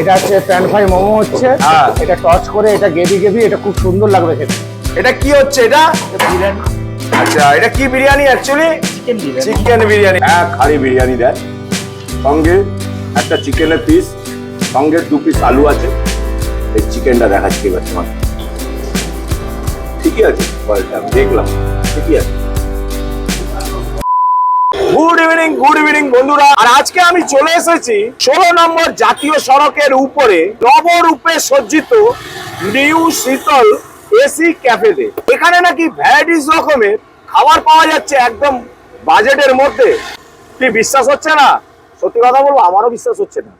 এটা হচ্ছে pan fry momo হচ্ছে। হ্যাঁ। এটা টচ করে এটা গেভি গেভি এটা খুব সুন্দর লাগবে খেতে। এটা কি হচ্ছে এটা? আচ্ছা এটা কি biryani actually chicken biryani. Chicken biryani. এক হাড়ি বিরিয়ানি দেয় সঙ্গে একটা চিকেনের পিস সঙ্গে দু পিস আলু আছে। এই চিকেনটা দেখাচ্ছি এবার তোমার ঠিকই আছে দেখলাম। ঠিকই আছে। গুড ইভিনিং গুড ইভিনিং বন্ধুরা। আর আজকে আমি চলে এসেছি ষোলো নম্বর জাতীয় সড়কের উপরে, নবরূপে সজ্জিত নিউ শীতল এসি ক্যাফেতে এখানে নাকি ভ্যারাইটিস রকমের খাবার পাওয়া যাচ্ছে একদম বাজেটের মধ্যে। কি বিশ্বাস হচ্ছে না? সত্যি কথা বলব, আমারও বিশ্বাস হচ্ছে না।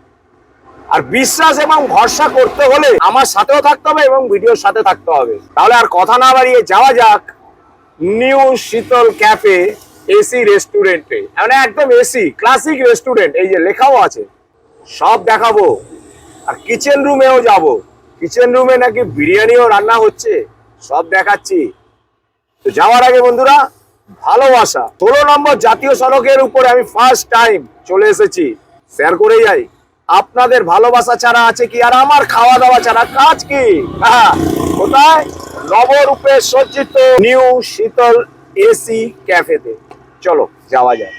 আর বিশ্বাস এবং ভরসা করতে হলে আমার সাথেও থাকতে হবে এবং ভিডিওর সাথে থাকতে হবে। তাহলে আর কথা না বাড়িয়ে যাওয়া যাক নিউ শীতল ক্যাফে এসি রেস্টুরেন্টে। মানে একদম এসি ক্লাসিক রেস্টুরেন্ট এই যে লেখাও আছে। সব দেখাবো। আর কিচেন রুমেও যাব। কিচেন রুমে নাকি বিরিয়ানিও রান্না হচ্ছে? সব দেখাচ্ছি। তো যাওয়ার আগে বন্ধুরা, ভালোবাসা। ষোলো নম্বর জাতীয় সড়কের উপরে আমি ফার্স্ট টাইম চলে এসেছি। শেয়ার করে যাই। আপনাদের ভালোবাসা ছাড়া আছে কি? আর আমার খাওয়া দাওয়া ছাড়া কাজ কি? কোথায়? নবরূপে সজ্জিত নিউ শীতল এসি ক্যাফেতে। চলো যাওয়া যায়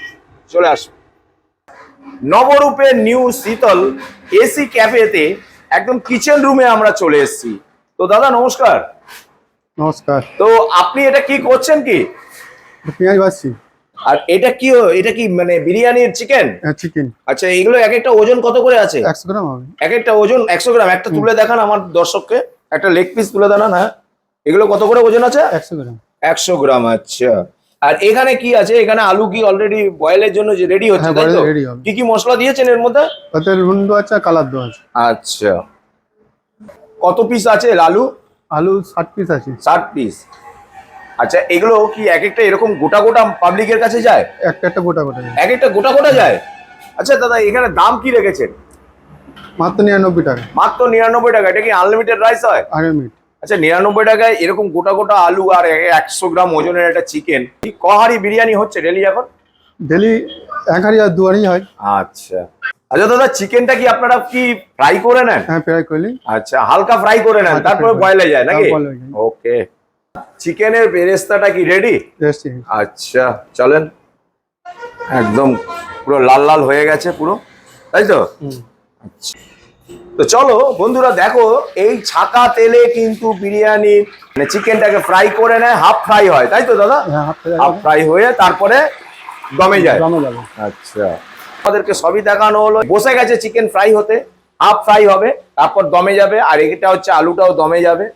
চলে আসো। নবরূপে নিউ শীতল এসি ক্যাফেতে একদম কিচেন রুমে আমরা চলে এসেছি। তো দাদা নমস্কার। নমস্কার। তো আপনি এটা কি করছেন কি? পেঁয়াজ ভাজছি। আর এটা কি এটা কি মানে বিরিয়ানির চিকেন হ্যাঁ চিকেন আচ্ছা এগুলো এক একটা ওজন কত করে আছে? একশো গ্রাম হবে। এক একটা ওজন একশো গ্রাম। একটা তুলে দেখান আমার দর্শককে। একটা লেগ পিস তুলে দেখান হ্যাঁ। এগুলো কত করে ওজন আছে? একশো গ্রাম। একশো গ্রাম আচ্ছা। আর এখানে কি আছে? এখানে আলু কি অলরেডি বয়েলের জন্য যে রেডি হচ্ছে হ্যাঁ, তাই তো। কি কি মশলা দিয়েছেন এর মধ্যে? ওতে রুন্ডু আছে কালার দো আছে। আচ্ছা। কত পিস আছে আলু? আলু ষাট পিস আছে। ষাট পিস আচ্ছা এগুলো কি এক একটা এরকম গোটা গোটা পাবলিকের কাছে যায়? একটা একটা গোটা গোটা এক একটা গোটা গোটা যায়? আচ্ছা দাদা এখানে দাম কি রেখেছেন? মাত্র নিরানব্বই টাকা। মাত্র নিরানব্বই টাকা। এটা কি আনলিমিটেড রাইস হয়? মিনিট আচ্ছা নিরানব্বই টাকায় এরকম গোটা গোটা আলু আর একশো গ্রাম ওজনের একটা চিকেন কি কহারি বিরিয়ানি হচ্ছে ডেলি এখন? ডেলি এক হাড়ি আর দু হাড়ি হয়। আচ্ছা। আচ্ছা দাদা চিকেনটা কি আপনারা কি ফ্রাই করে নেন? হ্যাঁ প্রায় করলি আচ্ছা হালকা ফ্রাই করে নেন তারপরে করে। বয়েলে যায় নাকি। ওকে চিকেনের বেরেস্তাটা কি রেডি আচ্ছা চলেন। একদম পুরো লাল লাল হয়ে গেছে পুরো তাই তো? আচ্ছা। তো চলো বন্ধুরা দেখো এই ছাকা তেলে কিন্তু বিরিয়ানি মানে চিকেনটাকে ফ্রাই করে নেয় হাফ ফ্রাই হয় তাই তো দাদা? হ্যাঁ হাফ হাফ ফ্রাই হয়ে তারপরে দমে যায়। যাবে। আচ্ছা। আমাদেরকে সবই দেখানো হলো। বসে গেছে চিকেন ফ্রাই হতে হাফ ফ্রাই হবে তারপর দমে যাবে আর এটা হচ্ছে আলুটাও দমে যাবে।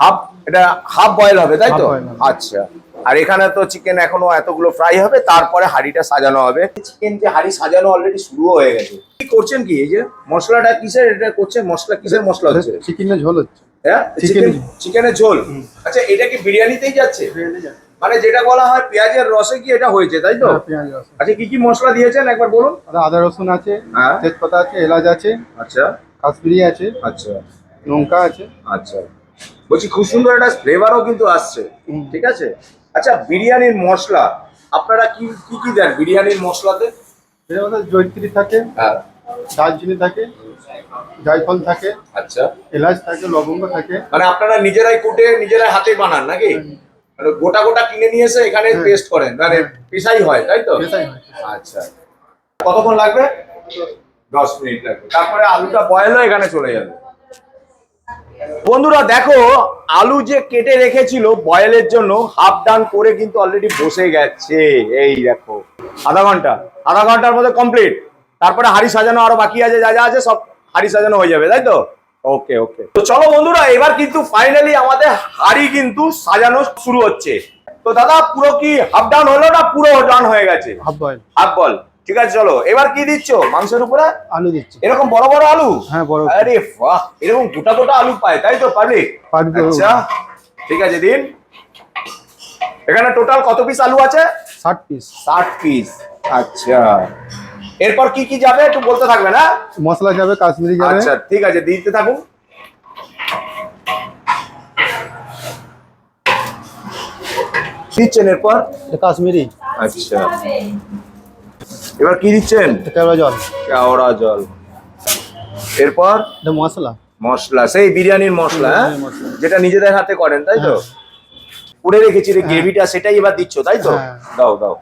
হাফ এটা হাফ বয়েল হবে তাই তো। আচ্ছা। আর এখানে তো চিকেন এখনও এতগুলো ফ্রাই হবে তারপরে হাঁড়িটা সাজানো হবে। চিকেন যে হাঁড়ি সাজানো অলরেডি শুরু হয়ে গেছে। কি করছেন কি এই যে মশলাটা কিসের এটা করছে মশলা কিসের মশলা হচ্ছে? চিকেনের ঝোল হচ্ছে। হ্যাঁ? চিকেন চিকেনের ঝোল। আচ্ছা এটা কি বিরিয়ানিতেই যাচ্ছে? মানে যেটা বলা হয় পেঁয়াজের রসে কি এটা হয়েছে তাই তো? হ্যাঁ, আচ্ছা কি কি মশলা দিয়েছেন একবার বলুন? আদা রসুন আছে হ্যাঁ। তেজপাতা আছে এলাচ আছে আচ্ছা। কাশ্মীরি আছে আচ্ছা। লঙ্কা আছে। আচ্ছা। বলছি খুব সুন্দর একটা ফ্লেভারও কিন্তু আসছে ঠিক আছে? আচ্ছা বিরিয়ানির মশলা আপনারা কি কি কি দেন বিরিয়ানির মশলাতে? জৈত্রী থাকে হ্যাঁ। দারচিনি থাকে জায়ফল থাকে আচ্ছা। এলাচ থাকে লবঙ্গ থাকে। মানে আপনারা নিজেরাই কুটে নিজেরাই হাতে বানান নাকি? মানে গোটা গোটা কিনে নিয়ে এসে এখানে। পেস্ট করেন মানে পেশাই হয় তাই তো? হয়। আচ্ছা। কতক্ষণ লাগবে? দশ মিনিট লাগবে। তারপরে আলুটা বয়েল হয়ে এখানে চলে যাবে। বন্ধুরা দেখো আলু যে কেটে রেখেছিল বয়েলের জন্য হাফ ডান করে কিন্তু অলরেডি বসে গেছে। এই দেখো আধা ঘণ্টা আধা ঘণ্টার মধ্যে কমপ্লিট তারপরে হাড়ি সাজানো আরও বাকি আছে যা যা আছে সব হাড়ি সাজানো হয়ে যাবে তাই তো? ওকে ওকে তো চলো বন্ধুরা এবার কিন্তু ফাইনালি আমাদের হাড়ি কিন্তু সাজানো শুরু হচ্ছে। তো দাদা পুরো কি হাফ ডাউন হলো না পুরো ডান হয়ে গেছে? হাফ বয়েল হাফ বল ঠিক আছে চলো। এবার কি দিচ্ছ? মাংসের উপরে? আলু দিচ্ছি। এরকম বড় বড় আলু? হ্যাঁ বড় আরে বাহ! এরকম গোটা গোটা আলু পায় তাই তো পাবলিক? আচ্ছা ঠিক আছে দিন। এখানে টোটাল কত পিস আলু আছে? ষাট পিস ষাট পিস আচ্ছা। এরপর কি কি যাবে একটু বলতে থাকবে না? মশলা যাবে কাশ্মীরি যাবে। আচ্ছা ঠিক আছে দিতে থাকুন। দিচ্ছেন এরপর? কাশ্মীরি। আচ্ছা। এবার কি দিচ্ছেন? কেওড়া জল। কেওড়া জল। এরপর? মশলা। মশলা সেই বিরিয়ানির মশলা হ্যাঁ? যেটা নিজেদের হাতে করেন তাই তো? করে রেখেছি রে গ্রেভিটা সেটাই এবার দিচ্ছ তাই তো? হ্যাঁ। দাও দাও।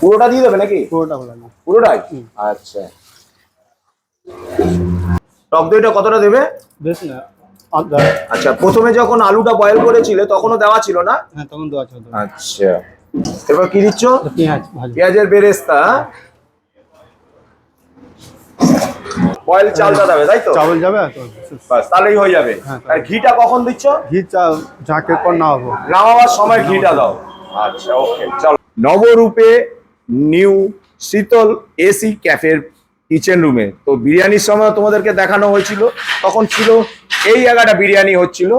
পুরোটা দিয়ে দেবে নাকি? পুরোটা পুরোটাই? আচ্ছা। টক দইটা কতটা দেবে? বেশ না আচ্ছা প্রথমে যখন আলুটা বয়েল করেছিলে তখনও দেওয়া ছিল না? হ্যাঁ তখন দেওয়া ছিল। আচ্ছা। এবার কি দিচ্ছ? পেঁয়াজ পেঁয়াজের বেরেস্তা। বয়েল চালটা দেবে তাই তো? চাवल যাবে বাস তাহলেই হয়ে যাবে। হ্যাঁ, আর ঘিটা কখন দিচ্ছ? ঘি ঝাঁকের পর নামাবার সময় ঘিটা দাও। আচ্ছা ওকে চলো। নবরূপে নিউ শীতল এসি ক্যাফের কিচেন রুমে। তো বিরিয়ানির সময় তোমাদেরকে দেখানো হয়েছিল তখন ছিল এই জায়গাটা বিরিয়ানি হচ্ছিল।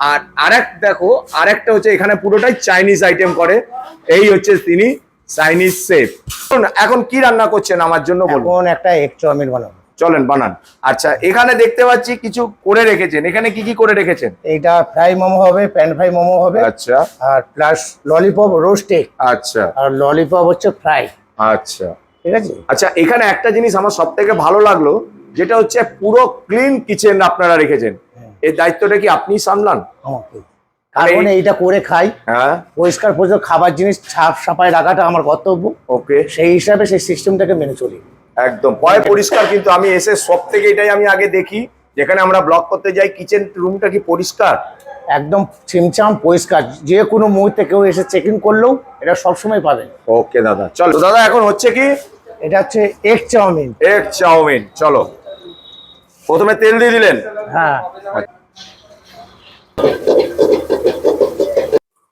আর আরেক দেখো আরেকটা হচ্ছে এখানে পুরোটাই চাইনিজ আইটেম করে। এই হচ্ছে তিনি চাইনিজ শেফ এখন কি রান্না করছেন আমার জন্য বলুন। একটা এগ চাউমিন বানাবো। চলেন বানান। আচ্ছা এখানে দেখতে পাচ্ছি কিছু করে রেখেছেন। এখানে কি কি করে রেখেছেন? এইটা ফ্রাই মোমো হবে প্যান ফ্রাই মোমো হবে। আচ্ছা। আর প্লাস ললিপপ রোস্টে আচ্ছা। আর ললিপপ হচ্ছে ফ্রাই আচ্ছা। ঠিক আছে? আচ্ছা এখানে একটা জিনিস আমার সব থেকে ভালো লাগল যেটা হচ্ছে পুরো ক্লিন কিচেন আপনারা রেখেছেন। এই দায়িত্বটা কি আপনি সামলান? আমাকে কারণ এইটা করে খাই। হ্যাঁ। পরিষ্কার পরিষ্কার খাবার জিনিস ছাপ সাপায় রাখাটা আমার কর্তব্য। ওকে। সেই হিসাবে সেই সিস্টেমটাকে মেনে চলি। একদম। পয় পরিষ্কার কিন্তু আমি এসে সব থেকে এটাই আমি আগে দেখি যেখানে আমরা ব্লগ করতে যাই কিচেন রুমটা কি পরিষ্কার? একদম ছিমছাম পরিষ্কার। যে কোনো মুহূর্তে কেউ এসে চেক ইন করলেও এটা সবসময় পাবেন। ওকে দাদা চলো। দাদা এখন হচ্ছে কি? এটা হচ্ছে এগ চাউমিন এক চাউমিন চলো। প্রথমে তেল দিয়ে দিলেন? হ্যাঁ।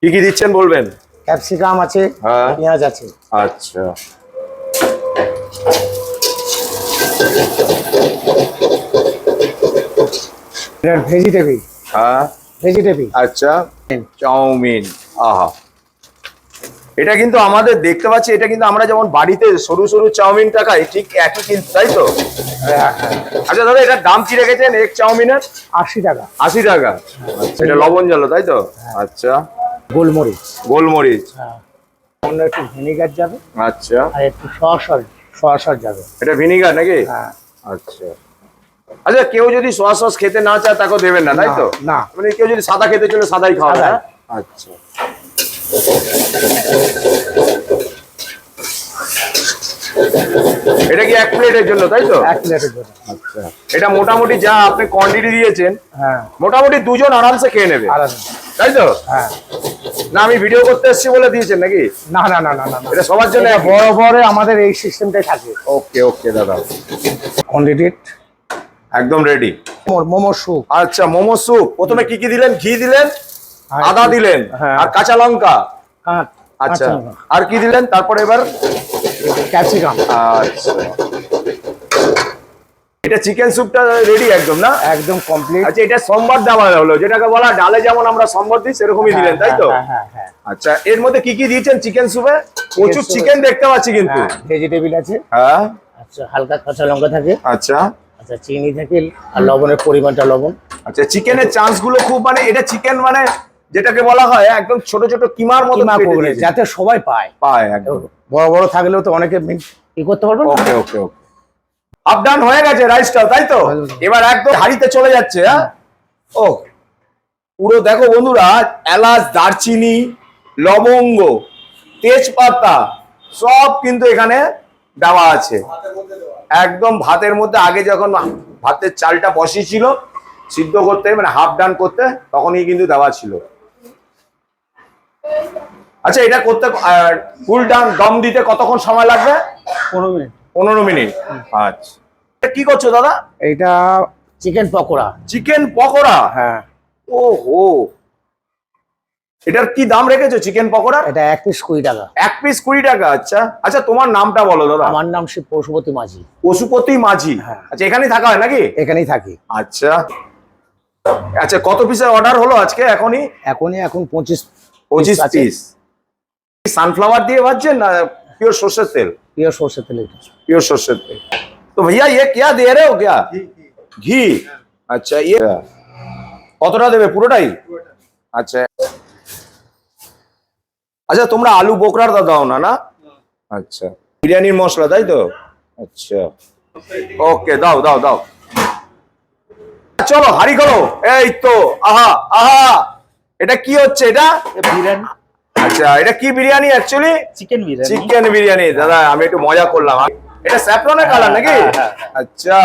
কি কি দিচ্ছেন বলবেন? ক্যাপসিকাম আছে হ্যাঁ। পেঁয়াজ আছে। আচ্ছা। এটা ভেজিটেবল হ্যাঁ। ভেজিটেবল আচ্ছা। চাউমিন। আহা। এটা কিন্তু আমাদের দেখতে পাচ্ছি এটা কিন্তু আমরা যেমন বাড়িতে সরু সরু চাউমিনটা খাই ঠিক একই কিন্তু তাই তো? আচ্ছা দাদা এটার দাম কি রেখেছেন? এক চাউমিনের? আশি টাকা। আশি টাকা। এটা লবণ জল তাই তো? আচ্ছা। গোলমরিচ। গোলমরিচ। হ্যাঁ। অন্য একটু ভিনেগার যাবে। আচ্ছা। আর একটু সস সস যাবে। এটা ভিনিগার নাকি? হ্যাঁ। আচ্ছা। আচ্ছা কেউ যদি সস সস খেতে না চায় তাকেও দেবেন না তাই তো? না। মানে কেউ যদি সাদা খেতে চলে সাদাই খাওয়া সাদাই। আচ্ছা। এটা কি এক প্লেটের জন্য তাই তো? এক প্লেটের জন্য। আচ্ছা। এটা মোটামুটি যা আপনি কোয়ান্টিটি দিয়েছেন হ্যাঁ। মোটামুটি দুজন আরামসে খেয়ে নেবে। তাই তো? হ্যাঁ। না আমি ভিডিও করতে এসেছি বলে দিয়েছেন নাকি? না না না না না এটা সবার জন্য বড় বড় আমাদের এই সিস্টেমটাই থাকে। ওকে ওকে দাদা। কোয়ান্টিটি একদম রেডি মোমো স্যুপ আচ্ছা মোমো স্যুপ প্রথমে কি কি দিলেন? ঘি দিলেন? হ্যাঁ, আদা দিলেন? হ্যাঁ। আর কাঁচা লঙ্কা। আচ্ছা আর কি দিলেন? তারপরে এবার? ক্যাপসিকাম। আচ্ছা। এটা চিকেন স্যুপটা রেডি একদম না? একদম কমপ্লিট আচ্ছা এটা সম্বার দেওয়া হলো। যেটাকে বলা ডালে যেমন আমরা সম্বর দিই সেরকমই দিলেন তাই তো? হ্যাঁ হ্যাঁ হ্যাঁ আচ্ছা এর মধ্যে কি কি দিয়েছেন চিকেন স্যুপে প্রচুর চিকেন দেখতে পাচ্ছি কিন্তু। ভেজিটেবল আছে। হ্যাঁ। আচ্ছা হালকা কাঁচা লঙ্কা থাকে। আচ্ছা। আচ্ছা চিনি থাকে আর লবণের পরিমাণটা লবণ। আচ্ছা চিকেনের চান্সগুলো খুব মানে এটা চিকেন মানে যেটাকে বলা হয় একদম ছোট ছোট কিমার মতো যাতে সবাই পায়। পায় একদম। বড় বড় থাকলেও তো অনেকে ই করতে পারবে ওকে ওকে ওকে। আপ ডাউন হয়ে গেছে রাইসটাও তাই তো? এবার একদম হাড়িতে চলে যাচ্ছে হ্যাঁ? ও পুরো দেখো বন্ধুরা এলাচ দারচিনি লবঙ্গ তেজপাতা সব কিন্তু এখানে দেওয়া আছে। একদম ভাতের মধ্যে আগে যখন ভাতের চালটা বসিয়েছিল সিদ্ধ করতে মানে হাফ ডান করতে তখনই কিন্তু দেওয়া ছিল। আচ্ছা এটা করতে ফুল ডান দম দিতে কতক্ষণ সময় লাগবে? পনেরো মিনিট। পনেরো মিনিট। আচ্ছা। কি করছ দাদা? এটা চিকেন পকোড়া। চিকেন পকোড়া? হ্যাঁ। ও হো এটার কি দাম রেখেছো চিকেন পকোড়া? এটা এক পিস কুড়ি টাকা। এক পিস কুড়ি টাকা আচ্ছা। আচ্ছা তোমার নামটা বলো দাদা। আমার নাম শ্রী পশুপতি মাঝি। পশুপতি মাঝি। হ্যাঁ। আচ্ছা এখানেই থাকা হয় নাকি? এখানেই থাকি। আচ্ছা। আচ্ছা কত পিসের অর্ডার হলো আজকে এখনই? এখনই এখন পঁচিশ পঁচিশ। পিস সানফ্লাওয়ার দিয়ে ভাজছেন না পিওর সর্ষের তেল? প্রিয় সর্ষে তেল এটা प्योर सरसों तेल तो भैया ये क्या दे रहे हो क्या ঘি আচ্ছা ইয়ে কতটা দেবে পুরোটাই আচ্ছা আচ্ছা তোমরা আলু বোকরার দা দাও না না আচ্ছা বিরিয়ানির মশলা তাই তো আচ্ছা ওকে দাও দাও দাও চলো হাড়ি খোলো এই তো আহা আহা এটা কি হচ্ছে এটা বিরিয়ানি আচ্ছা এটা কি biryani actually chicken biryani. Chicken biryani. দাদা আমি একটু মজা করলাম। এটা স্যাফরনের কালার নাকি? হ্যাঁ, হ্যাঁ, হ্যাঁ। আচ্ছা।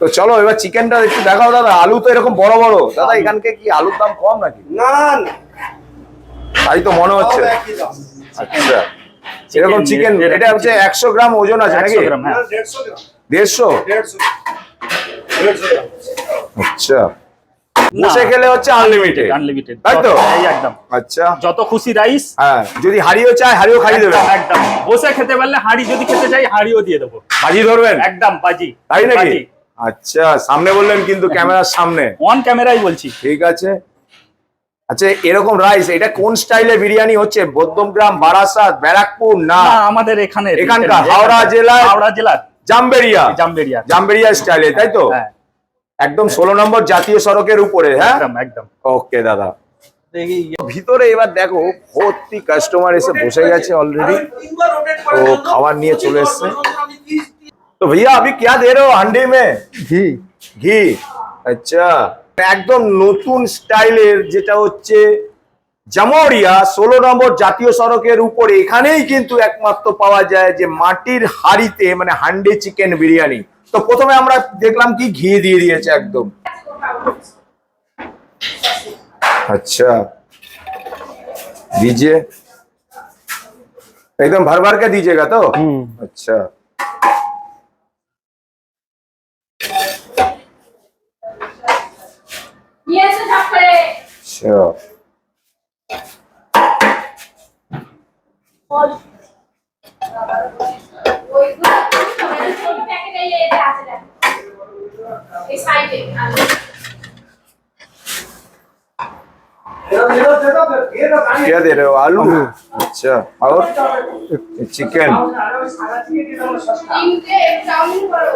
তো চলো এবার চিকেনটা একটু দেখাও দাদা। আলু তো এরকম বড় বড়। দাদা এখানকে কি আলুর দাম কম নাকি? না তাই তো মনে হচ্ছে। আচ্ছা। এরকম চিকেন এটা হচ্ছে। একশো গ্রাম ওজন আছে নাকি? 100 গ্রাম হ্যাঁ। দেড়শো আচ্ছা। বসে খেলে হচ্ছে আনলিমিটেড আনলিমিটেড তাই তো? একদম। আচ্ছা। যত খুশি রাইস হ্যাঁ যদি হারিও খাইয়ে দেবেন একদম। বসে খেতে পারলে হাঁড়ি যদি খেতে চাই হাঁড়িও দিয়ে দেবো। ভাজি ধরবেন? একদম বাজি। তাই নাকি? আচ্ছা সামনে বললেন কিন্তু ক্যামেরার সামনে। অন ক্যামেরাই বলছি। ঠিক আছে। আচ্ছা এরকম রাইস এটা কোন স্টাইলে বিরিয়ানি হচ্ছে? বদ্যমগ্রাম বারাসাত ব্যারাকপুর না? আমাদের এখানে এখানকার হাওড়া জেলা হাওড়া জেলার। জামবেরিয়া। জামবেরিয়া। জামবেরিয়া স্টাইলে তাই তো? হ্যাঁ। একদম ষোলো নম্বর জাতীয় সড়কের উপরে হ্যাঁ একদম একদম ওকে দাদা ভিতরে এবার দেখো ভর্তি কাস্টমার এসে বসে গেছে অলরেডি তো খাবার নিয়ে চলে এসছে তো भैया अभी क्या दे रहे हो हांडी में ঘি ঘি আচ্ছা একদম নতুন স্টাইলের যেটা হচ্ছে জামরিয়া ষোলো নম্বর জাতীয় সড়কের উপরে এখানেই কিন্তু একমাত্র পাওয়া যায় যে মাটির হাড়িতে মানে হান্ডি চিকেন বিরিয়ানি তো প্রথমে আমরা দেখলাম কি ঘি দিয়ে দিয়েছে একদম अच्छा दीजिए एकदम भर भर के दीजिएगा तो हम्म। अच्छा क्या दे रहे हो आलू अच्छा और चिकन তিনটে চাউমিন করো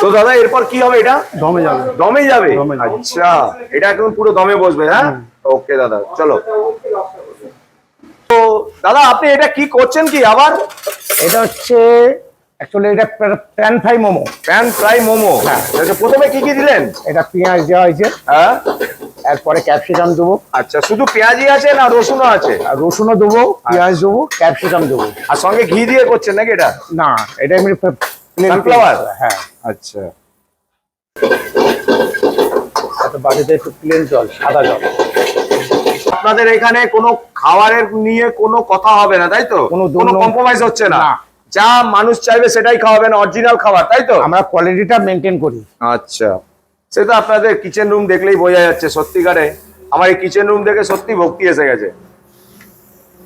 তো দাদা এরপর কি হবে এটা দমে যাবে দমে যাবে দমে যাবে। আচ্ছা এটা একদম পুরো দমে বসবে হ্যাঁ ওকে দাদা চলো তো দাদা আপনি এটা কি করছেন কি আবার এটা হচ্ছে অ্যাকচুয়ালি এটা pan fry momo. Pan fry momo? আচ্ছা প্রথমে কি কি দিলেন? এটা পেঁয়াজ দেওয়া হয়েছে। হ্যাঁ। এরপরে ক্যাপসিকাম দেবো। আচ্ছা শুধু পেঁয়াজি আছে না রসুনও আছে? আর রসুনও দেবো পেঁয়াজ দেবো ক্যাপসিকাম দেবো। আর সঙ্গে ঘি দিয়ে করছেন নাকি এটা? না এটা এমনি Sunflower? হ্যাঁ। আচ্ছা। বাড়িতে একটু প্লেন জল সাদা জল। আপনাদের এখানে কোনো খাবারের নিয়ে কোনো কথা হবে না তাই তো? কোনো কম্প্রোমাইজ হচ্ছে না। যা মানুষ চাইবে সেটাই খাওয়াবেন অরিজিনাল খাবার তাই তো? আমরা কোয়ালিটিটা মেনটেন করি। আচ্ছা। সেটা তো আপনাদের কিচেন রুম দেখলেই বোঝা যাচ্ছে সত্যিকারে। আমার এই কিচেন রুম দেখে সত্যি ভক্তি এসে গেছে।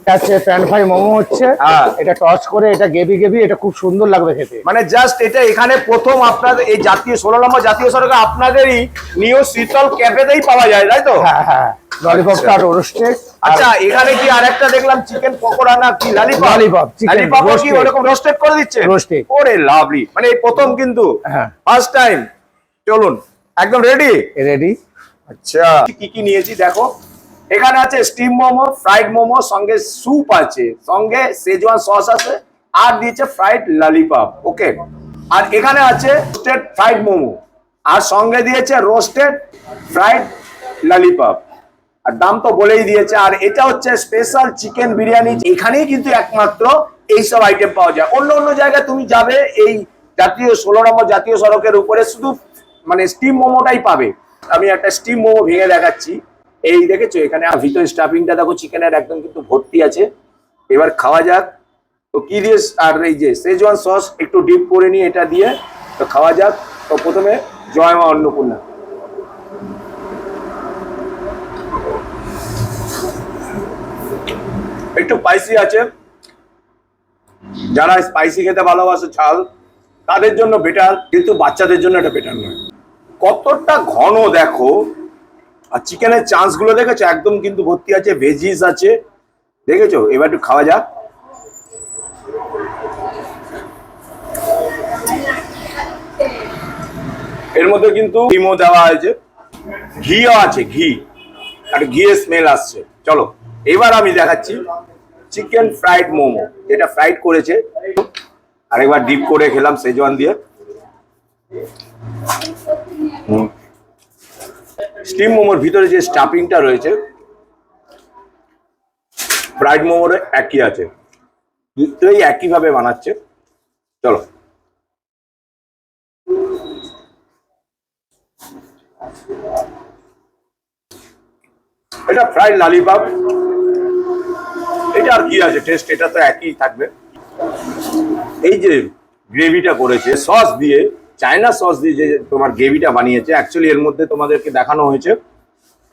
হচ্ছে প্যান ফ্রাই মোমো হচ্ছে হ্যাঁ। এটা টস করে এটা গেবি গেবি এটা খুব সুন্দর লাগবে খেতে। মানে জাস্ট এটা এখানে প্রথম আপনাদের এই জাতীয় ষোলো নম্বর জাতীয় সড়কে আপনাদেরই নিউ শীতল ক্যাফেতেই পাওয়া যায় তাই তো? হ্যাঁ হ্যাঁ ললিপপটা আচ্ছা। রোস্টেড আচ্ছা এখানে কি আরেকটা দেখলাম চিকেন পকোড়া না কি লালিপপ Lollipop, chicken কি ওরকম রোস্টেড করে দিচ্ছে? Roasted। ওরে লাভলি। মানে এই প্রথম কিন্তু হ্যাঁ। ফার্স্ট টাইম চলুন একদম রেডি রেডি আচ্ছা কি কি নিয়েছি দেখো। এখানে আছে স্টিম মোমো ফ্রাইড মোমো, সঙ্গে স্যুপ আছে। সঙ্গে সেজওয়ান সস আছে, আর দিয়েছে ফ্রাইড ললিপপ ওকে আর এখানে আছে রোস্টেড ফ্রাইড মোমো, আর সঙ্গে দিয়েছে রোস্টেড ফ্রাইড ললিপপ আর দাম তো বলেই দিয়েছে, আর এটা হচ্ছে স্পেশাল চিকেন বিরিয়ানি, এখানেই কিন্তু একমাত্র এইসব আইটেম পাওয়া যায়। অন্য অন্য জায়গায় তুমি যাবে, এই জাতীয় ষোলো নম্বর জাতীয় সড়কের উপরে শুধু মানে স্টিম মোমোটাই পাবে। আমি একটা স্টিম মোমো ভেঙে দেখাচ্ছি। এই দেখেছ, এখানে ভিতরে স্টাফিংটা দেখো চিকেনের একদম কিন্তু ভর্তি আছে। এবার খাওয়া যাক। তো কি দিয়ে আর এই যে সেজওয়ান সস একটু ডিপ করে নিয়ে এটা দিয়ে তো খাওয়া যাক। তো প্রথমে জয় মা অন্নপূর্ণা। একটু স্পাইসি আছে। যারা স্পাইসি খেতে ভালোবাসে ঝাল, তাদের জন্য বেটার কিন্তু বাচ্চাদের জন্য এটা বেটার নয়। কতটা ঘন দেখো আর চিকেনের চান্সগুলো দেখেছ? একদম কিন্তু ভর্তি আছে ভেজিস আছে। দেখেছ? এবার একটু খাওয়া যাক। এর মধ্যে কিন্তু ডিমও দেওয়া হয়েছে ঘিও আছে, ঘি। একটা ঘিয়ের স্মেল আসছে। চলো, এবার আমি দেখাচ্ছি চিকেন ফ্রাইড মোমো। যেটা ফ্রাইড করেছে। আরেকবার ডিপ করে খেলাম সেজওয়ান দিয়ে। স্টিম মোমোর ভিতরে যে স্টাফিংটা রয়েছে ফ্রাইড মোমোর একই আছে। দুটোই একই ভাবে বানাচ্ছে। চলো। এটা ফ্রাইড লালিপপ এটা আর কি আছে? টেস্ট এটা তো একই থাকবে। এই যে গ্রেভিটা করেছে সস দিয়ে চায়না সস দিয়ে যে তোমার গ্রেভিটা বানিয়েছে অ্যাকচুয়ালি এর মধ্যে তোমাদেরকে দেখানো হয়েছে।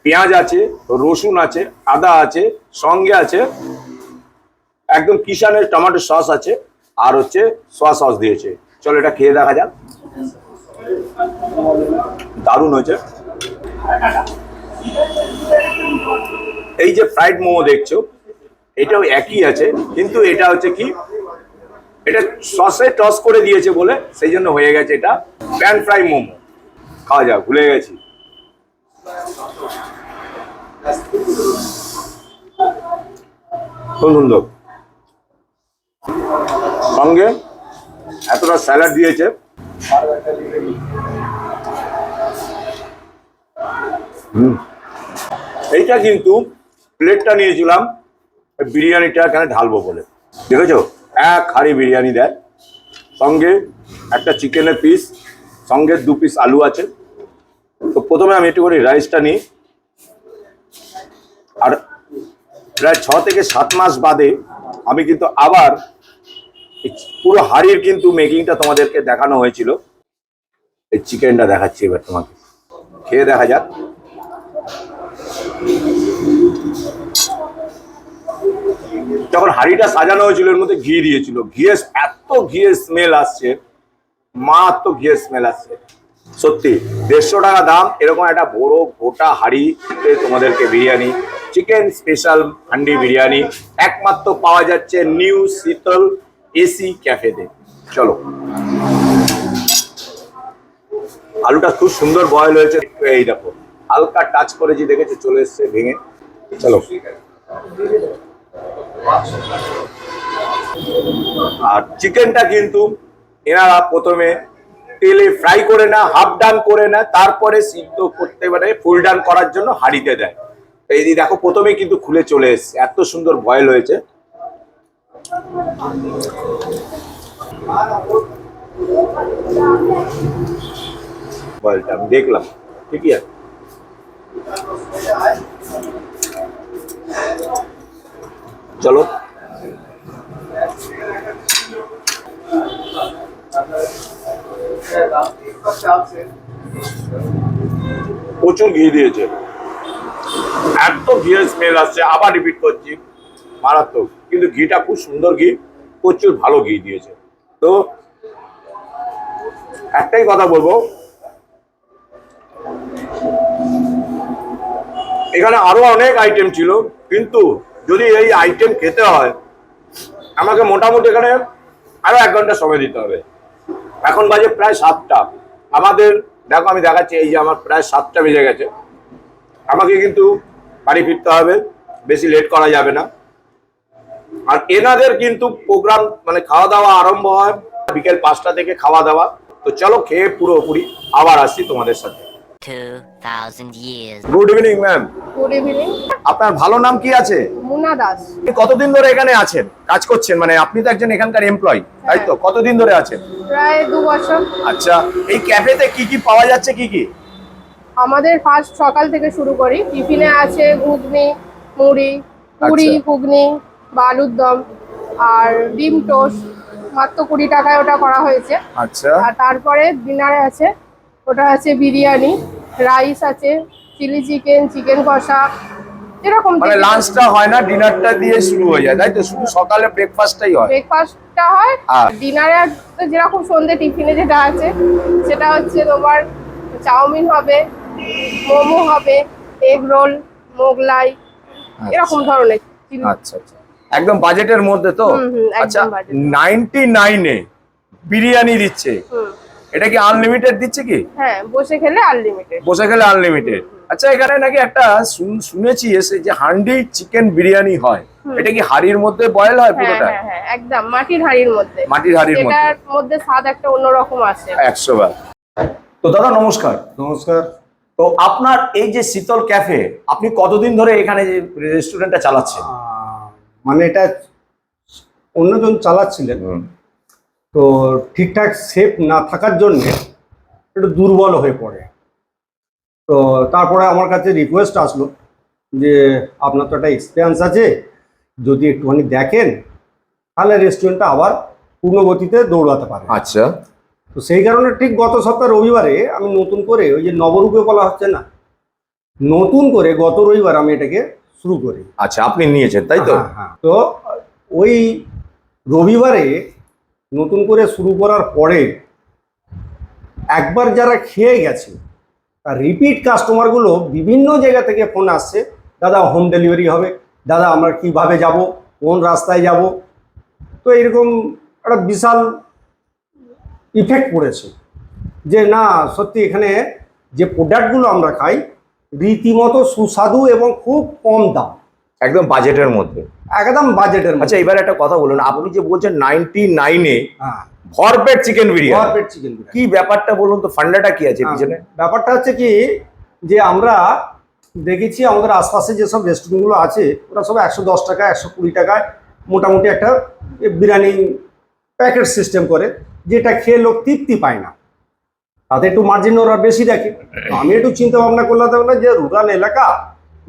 পেঁয়াজ আছে, রসুন আছে, আদা আছে, সঙ্গে আছে, একদম কিষানের টমেটো সস আছে, আর হচ্ছে সয়া সস দিয়েছে। চলো এটা খেয়ে দেখা যাক। দারুণ হয়েছে। এই যে ফ্রাইড মোমো দেখছ, এটাও একই আছে, কিন্তু এটা হচ্ছে কি এটা সসে টস করে দিয়েছে বলে সেই জন্য হয়ে গেছে এটা প্যান ফ্রাই মোমো। খাওয়া যাক, ভুলে গেছি। খুব সুন্দর। সঙ্গে এতটা স্যালাড দিয়েছে। এইটা কিন্তু প্লেটটা নিয়েছিলাম বিরিয়ানিটা এখানে ঢালবো বলে। দেখেছ? এক হাঁড়ি বিরিয়ানি দেয়। সঙ্গে একটা চিকেনের পিস সঙ্গে দু পিস আলু আছে। তো প্রথমে আমি একটু করে রাইসটা নিই। আর প্রায় ছ থেকে সাত মাস বাদে আমি কিন্তু আবার পুরো হাড়ির কিন্তু মেকিংটা তোমাদেরকে দেখানো হয়েছিল। এই চিকেনটা দেখাচ্ছি এবার তোমাকে। খেয়ে দেখা যাক। যখন হাড়িটা সাজানো হয়েছিল, এর মধ্যে ঘি দিয়েছিল। ঘিয়ের এত ঘিয়ের স্মেল আসছে, মারাত্মক ঘিয়ের স্মেল আসছে। সত্যি, দেড়শো টাকা দাম, এরকম একটা বড় গোটা হাড়িতে তোমাদেরকে বিরিয়ানি, চিকেন স্পেশাল হান্ডি বিরিয়ানি, একমাত্র পাওয়া যাচ্ছে নিউ শীতল এসি ক্যাফেতে চলো। আলুটা খুব সুন্দর বয়েল হয়েছে এই দেখো, হালকা টাচ করেছি দেখেছ, চলে এসছে ভেঙে। চলো। আর চিকেনটা কিন্তু এনারা প্রথমে তেলে ফ্রাই করে না হাফ ডান করে না তারপরে সিদ্ধ করতে পারে ফুল ডান করার জন্য হাঁড়িতে দেয়। এই যে দেখো প্রথমে কিন্তু খুলে চলে এসছে, এত সুন্দর বয়েল হয়েছে। আমি দেখলাম, ঠিকই আছে। চলো। প্রচুর ঘি দিয়েছে। এত ঘিয়ের স্মেল আসছে, আবার রিপিট করছি, মারাত্মক। কিন্তু ঘিটা খুব সুন্দর ঘি, প্রচুর ভালো ঘি দিয়েছে। তো একটাই কথা বলব, এখানে আরও অনেক আইটেম ছিল, কিন্তু যদি এই আইটেম খেতে হয়, আমাকে মোটামুটি এখানে আরও এক ঘণ্টা সময় দিতে হবে। এখন বাজে প্রায় সাতটা। আমাদের, দেখো আমি দেখাচ্ছি, এই যে আমার প্রায় সাতটা বেজে গেছে। আমাকে কিন্তু বাড়ি ফিরতে হবে, বেশি লেট করা যাবে না। আর এনাদের কিন্তু প্রোগ্রাম মানে খাওয়া দাওয়া আরম্ভ হয় বিকেল পাঁচটা থেকে খাওয়া দাওয়া তো চলো খেয়ে পুরোপুরি আবার আসছি তোমাদের সাথে। 2,000 years. Good evening ma'am good evening আপনার ভালো নাম কি আছে? মুনা দাস। আপনি কতদিন ধরে এখানে আছেন? কাজ করছেন মানে আপনি তো একজন এখানকার এমপ্লয় তাই তো? কতদিন ধরে আছেন? প্রায় দু বছর। আচ্ছা এই ক্যাফেতে কি কি পাওয়া যাচ্ছে কি কি? আমাদের ফার্স্ট সকাল থেকে শুরু করি। টিফিনে আছে ঘুগনি মুড়ি পুরি আচ্ছা। ঘুগনি বা আলুর দম আর ডিম টোস্ট। মাত্র কুড়ি টাকায় ওটা করা হয়েছে। আচ্ছা। আর তারপরে ডিনারে আছে ওটা আছে বিরিয়ানি রাইস আছে চিলি চিকেন চিকেন কষা এরকম মানে লাঞ্চটা হয় না ডিনারটা দিয়ে শুরু হয়ে যায় তাই তো? শুধু সকালে ব্রেকফাস্টটাই হয়। ব্রেকফাস্টটা হয় আর? ডিনারে যেরকম সন্ধ্যে টিফিনে যেটা আছে সেটা হচ্ছে তোমার চাউমিন হবে মোমো হবে এগ রোল মোগলাই এরকম ধরনের আচ্ছা আচ্ছা। একদম বাজেটের মধ্যে তো? আচ্ছা। নাইনটি নাইনে বিরিয়ানি দিচ্ছে। এটা কি আনলিমিটেড দিচ্ছে কি? হ্যাঁ বসে খেলে আনলিমিটেড বসে গেলে আনলিমিটেড আচ্ছা এখানে নাকি একটা শুনেছি এসে যে হান্ডি চিকেন বিরিয়ানি হয়। এটা কি হাড়ির মধ্যে বয়েল হয় হ্যাঁ পুরোটা? হ্যাঁ হ্যাঁ একদম মাটির হাড়ির মধ্যে। মাটির হাড়ির মধ্যে। এটার মধ্যে স্বাদ একটা অন্যরকম আসে। একশো বার। তো দাদা নমস্কার। নমস্কার। তো আপনার এই যে শীতল ক্যাফে আপনি কতদিন ধরে এখানে যে রেস্টুরেন্টটা চালাচ্ছেন? মানে এটা অন্যজন চালাচ্ছিলেন। তো ঠিকঠাক সেফ না থাকার জন্য একটু দুর্বল হয়ে পড়ে। তো তারপরে আমার কাছে রিকোয়েস্ট আসলো যে আপনার তো একটা এক্সপিরিয়েন্স আছে যদি একটুখানি দেখেন তাহলে রেস্টুরেন্টটা আবার পূর্ণগতিতে দৌড়াতে পারে আচ্ছা। তো সেই কারণে ঠিক গত সপ্তাহ রবিবারে আমি নতুন করে ওই যে নবরূপে বলা হচ্ছে না নতুন করে গত রবিবার আমি এটাকে শুরু করি। আচ্ছা আপনি নিয়েছেন তাই তো? হ্যাঁ, হ্যাঁ। তো ওই রবিবারে নতুন করে শুরু করার পরে একবার যারা খেয়ে গেছে, তার রিপিট কাস্টমারগুলো বিভিন্ন জায়গা থেকে ফোন আসছে, দাদা হোম ডেলিভারি হবে। দাদা, আমরা কীভাবে যাব? কোন রাস্তায় যাব? তো এরকম একটা বিশাল ইফেক্ট পড়েছে যে, না, সত্যি এখানে যে প্রোডাক্টগুলো আমরা খাই, রীতিমতো সুস্বাদু এবং খুব কম দাম। একদম বাজেটের মধ্যে। একদম বাজেটের আচ্ছা এবার একটা কথা বলুন আপনি যে বলছেন নাইনটি নাইনে হ্যাঁ। ভরপেট চিকেন বিরিয়ানি। ভরপেট চিকেন বিরিয়ানি। কি ব্যাপারটা বলুন তো ফান্ডাটা কি আছে পিছনে? হ্যাঁ, ব্যাপারটা হচ্ছে কি যে আমরা দেখেছি আমাদের আশপাশে যেসব রেস্টুরেন্টগুলো আছে ওরা সব একশো দশ টাকা একশো কুড়ি টাকায় মোটামুটি একটা বিরিয়ানি প্যাকেট সিস্টেম করে যেটা খেয়ে লোক তৃপ্তি পায় না। তাতে একটু মার্জিন ওরা বেশি রাখে আমি একটু চিন্তা ভাবনা করলাম যে রুরাল এলাকা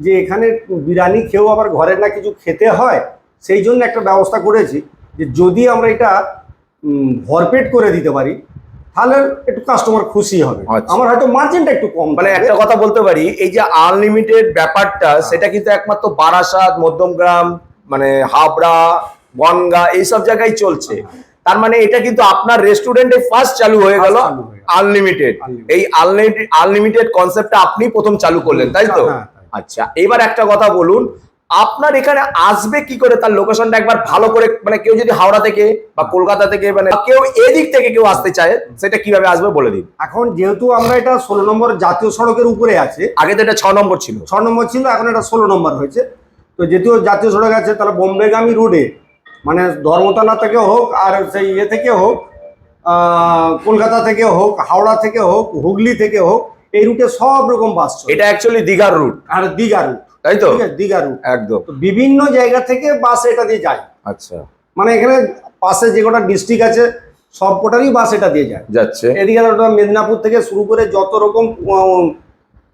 যে এখানে বিরিয়ানি খেয়েও আবার ঘরে না কিছু খেতে হয় সেই জন্য একটা ব্যবস্থা করেছি যে যদি আমরা এটা ভরপেট করে দিতে পারি তাহলে একটু কাস্টমার খুশি হবে। আচ্ছা। আমার হয়তো মার্জিনটা একটু কম। মানে একটা কথা বলতে পারি এই যে আনলিমিটেড ব্যাপারটা সেটা কিন্তু একমাত্র বারাসাত মধ্যমগ্রাম মানে হাবড়া বনগা এইসব জায়গায় চলছে। তার মানে এটা কিন্তু আপনার রেস্টুরেন্টে ফার্স্ট চালু হয়ে গেল হয়ে। আনলিমিটেড এই আনলিমিটেড আনলিমিটেড কনসেপ্টটা আপনি প্রথম চালু করলেন তাই তো? হ্যাঁ। আচ্ছা এবার একটা কথা বলুন আপনার এখানে আসবে কি করে? তার লোকেশনটা একবার ভালো করে মানে কেউ যদি হাওড়া থেকে বা কলকাতা থেকে মানে কেউ এদিক থেকে কেউ আসতে চায় সেটা কীভাবে আসবে বলে দিন? এখন যেহেতু আমরা এটা ষোলো নম্বর জাতীয় সড়কের উপরে আছে আগে তো এটা ছ নম্বর ছিল। ছ নম্বর ছিল এখন এটা ষোলো নম্বর হয়েছে। তো যেহেতু জাতীয় সড়ক আছে তাহলে বোম্বেগামী রোডে মানে ধর্মতলা থেকে হোক আর সেই ইয়ে থেকে হোক কলকাতা থেকে হোক হাওড়া থেকে হোক হুগলি থেকে হোক এই রুটে সব রকম বাস চলে। এটা অ্যাকচুয়ালি দীঘার রুট আর দীঘা রুট তাই তো? দীঘা রুট একদম। তো বিভিন্ন জায়গা থেকে বাস এটা দিয়ে যায়। আচ্ছা। মানে এখানে পাশে যে কটা ডিস্ট্রিক্ট আছে সব কটারই বাস এটা দিয়ে যায়। যাচ্ছে। এদিকে মেদিনীপুর থেকে শুরু করে যত রকম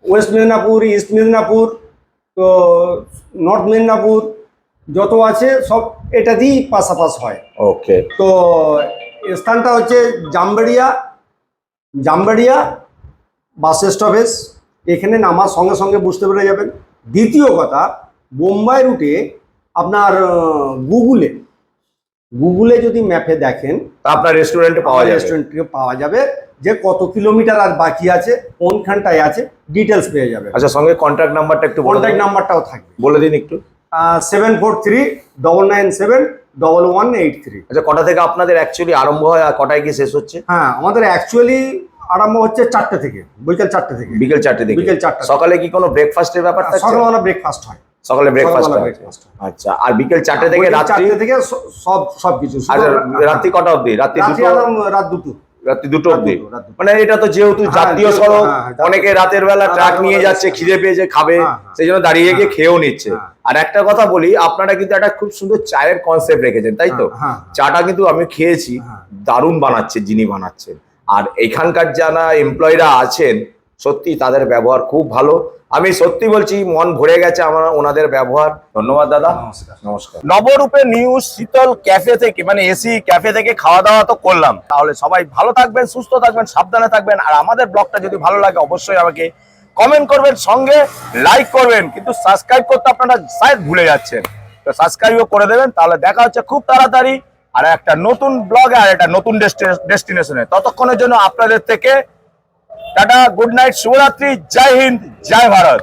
ওয়েস্ট মেদিনীপুর ইস্ট মেদিনীপুর তো নর্থ মেদিনীপুর যত আছে সব এটা দিয়েই পাশাপাশ হয়। ওকে তো স্থানটা হচ্ছে জামবেড়িয়া। জামবেড়িয়া বাস স্টপেজ এখানে নামার সঙ্গে সঙ্গে বুঝতে পেরে যাবেন। দ্বিতীয় কথা বোম্বাই রুটে আপনার গুগলে গুগলে যদি ম্যাপে দেখেন আপনার রেস্টুরেন্টে পাওয়া যাবে। রেস্টুরেন্ট থেকে পাওয়া যাবে যে কত কিলোমিটার আর বাকি আছে কোনখানটায় আছে ডিটেলস পেয়ে যাবে আচ্ছা সঙ্গে কন্ট্যাক্ট নাম্বারটা একটু কন্ট্যাক্ট নাম্বারটাও থাকবে। বলে দিন একটু। Seven four three double nine seven double one eight three আচ্ছা কটা থেকে আপনাদের অ্যাকচুয়ালি আরম্ভ হয় আর কটায় কি শেষ হচ্ছে? হ্যাঁ আমাদের অ্যাকচুয়ালি আরম্ভ হচ্ছে চারটে থেকে বিকেল চারটে থেকে। বিকেল চারটে থেকে। বিকেল চারটে সকালে কি কোনো ব্রেকফাস্টের ব্যাপার থাকছে সকালবেলা ব্রেকফাস্ট হয়। সকালে ব্রেকফাস্ট হয়। আচ্ছা আর বিকেল চারটে থেকে বিকেল রাত্রি? চারটে থেকে সব সব কিছু। রাত্রি। কটা অবধি? রাত্রি দুটো? রাত দুটো। রাত্রি দুটো দুটো, মানে এটা তো যেহেতু হ্যাঁ, জাতীয় সড়ক হ্যাঁ, হ্যাঁ, অনেকে রাতের বেলা হ্যাঁ, ট্রাক নিয়ে যাচ্ছে। খিদে পেয়েছে খাবে হ্যাঁ, হ্যাঁ। সেই জন্য দাঁড়িয়ে গিয়ে হ্যাঁ, খেয়েও নিচ্ছে। হ্যাঁ। আর একটা কথা বলি আপনারা কিন্তু একটা খুব সুন্দর চায়ের কনসেপ্ট রেখেছেন তাই তো? হ্যাঁ, হ্যাঁ। চাটা কিন্তু আমি খেয়েছি হ্যাঁ। দারুণ বানাচ্ছে যিনি বানাচ্ছেন। আর এখানকার যারা এমপ্লয়িরা আছেন সত্যি তাদের ব্যবহার খুব ভালো। আমি সত্যি বলছি মন ভরে গেছে আমার ওনাদের ব্যবহার। ধন্যবাদ দাদা। নমস্কার। নমস্কার। নবরূপে নিউ শীতল ক্যাফে থেকে মানে এসি ক্যাফে থেকে খাওয়া দাওয়া তো করলাম। তাহলে সবাই ভালো থাকবেন সুস্থ থাকবেন সাবধানে থাকবেন। আর আমাদের ব্লগটা যদি ভালো লাগে অবশ্যই আমাকে কমেন্ট করবেন সঙ্গে লাইক করবেন। কিন্তু সাবস্ক্রাইব করতে আপনারা শায়দ ভুলে যাচ্ছেন। তো সাবস্ক্রাইবও করে দেবেন তাহলে দেখা হচ্ছে খুব তাড়াতাড়ি। আর একটা নতুন ব্লগে আর একটা নতুন ডেস্টিনেশনে ততক্ষণের জন্য আপনাদের থেকে টাটা গুড নাইট শুভরাত্রি, জয় হিন্দ, জয় ভারত।